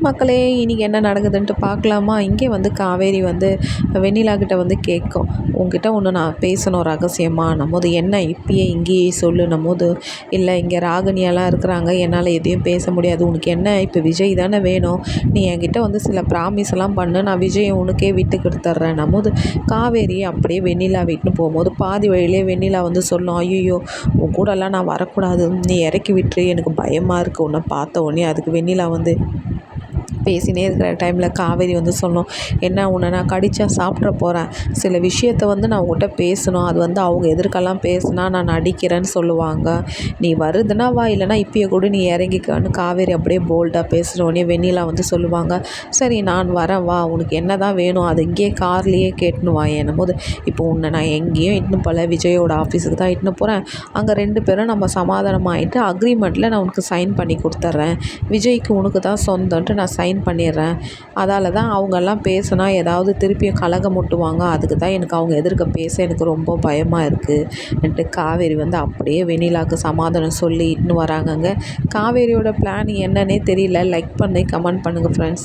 மக்களே இன்றைக்கி என்ன நடக்குதுன்ட்டு பார்க்கலாமா? இங்கே வந்து காவேரி வந்து வெண்ணிலா கிட்ட வந்து கேட்கும். உங்ககிட்ட ஒன்று நான் பேசணும் ரகசியமாக நம்மது என்ன? இப்பயே இங்கேயே சொல்லு நம்மோது. இல்லை இங்கே ராகினியெல்லாம் இருக்கிறாங்க. என்னால் எதையும் பேச முடியாது. உனக்கு என்ன? இப்போ விஜய் தானே வேணும். நீ என்கிட்ட வந்து சில ப்ராமிஸ் எல்லாம் பண்ணு. நான் விஜயை உனக்கே விட்டு கொடுத்துட்றேன். நம்மோது காவேரி அப்படியே வெண்ணிலா வீட்டுன்னு போகும்போது பாதி வழியிலே வெண்ணிலா வந்து சொல்லும். ஐயோ உன் கூடலாம் நான் வரக்கூடாது. நீ இறக்கி விட்டுரு. எனக்கு பயமாக இருக்குது உன்னை பார்த்த உடனே அதுக்கு வெண்ணிலா வந்து பேசினே இருக்கிற டைமில் காவேரி வந்து சொன்னோம் என்ன உன்னை நான் கடிச்சா சாப்பிட்ற போகிறேன் சில விஷயத்தை வந்து நான் உங்கள்கிட்ட பேசணும். அது வந்து அவங்க எதிர்க்கெல்லாம் பேசுனா நான் நடிக்கிறேன்னு சொல்லுவாங்க. நீ வருதுன்னா வா இல்லைனா இப்பயே கூட நீ இறங்கிக்கான்னு காவேரி அப்படியே போல்டாக பேசுகிறோடனே வெண்ணிலா வந்து சொல்லுவாங்க சரி நான் வரேன் வா. உனக்கு என்ன தான் வேணும் அது இங்கேயே கார்லேயே கேட்டுன்னு வா. என்னும் இப்போ உன்னை நான் எங்கேயும் இட்டுன்னு போல விஜயோட ஆஃபீஸுக்கு தான் இட்டுன்னு போகிறேன் அங்கே ரெண்டு பேரும் நம்ம சமாதானமாகிட்டு அக்ரிமெண்ட்டில் நான் உனக்கு சைன் பண்ணி கொடுத்துட்றேன். விஜய்க்கு உனக்கு தான் சொந்தன்ட்டு நான் சைன் சைன் பண்ணிடுறேன். அதால் தான் அவங்கெல்லாம் பேசுனா ஏதாவது திருப்பியும் கலகம் முட்டுவாங்க. அதுக்கு தான் எனக்கு அவங்க எதிர்க்க பேச எனக்கு ரொம்ப பயமாக இருக்குன்ட்டு காவேரி வந்து அப்படியே வெண்ணிலாவுக்கு சமாதானம் சொல்லி இட்டுன்னு வராங்கங்க. காவேரியோட பிளான் என்னன்னே தெரியல. லைக் பண்ணி கமெண்ட் பண்ணுங்கள் ஃப்ரெண்ட்ஸ்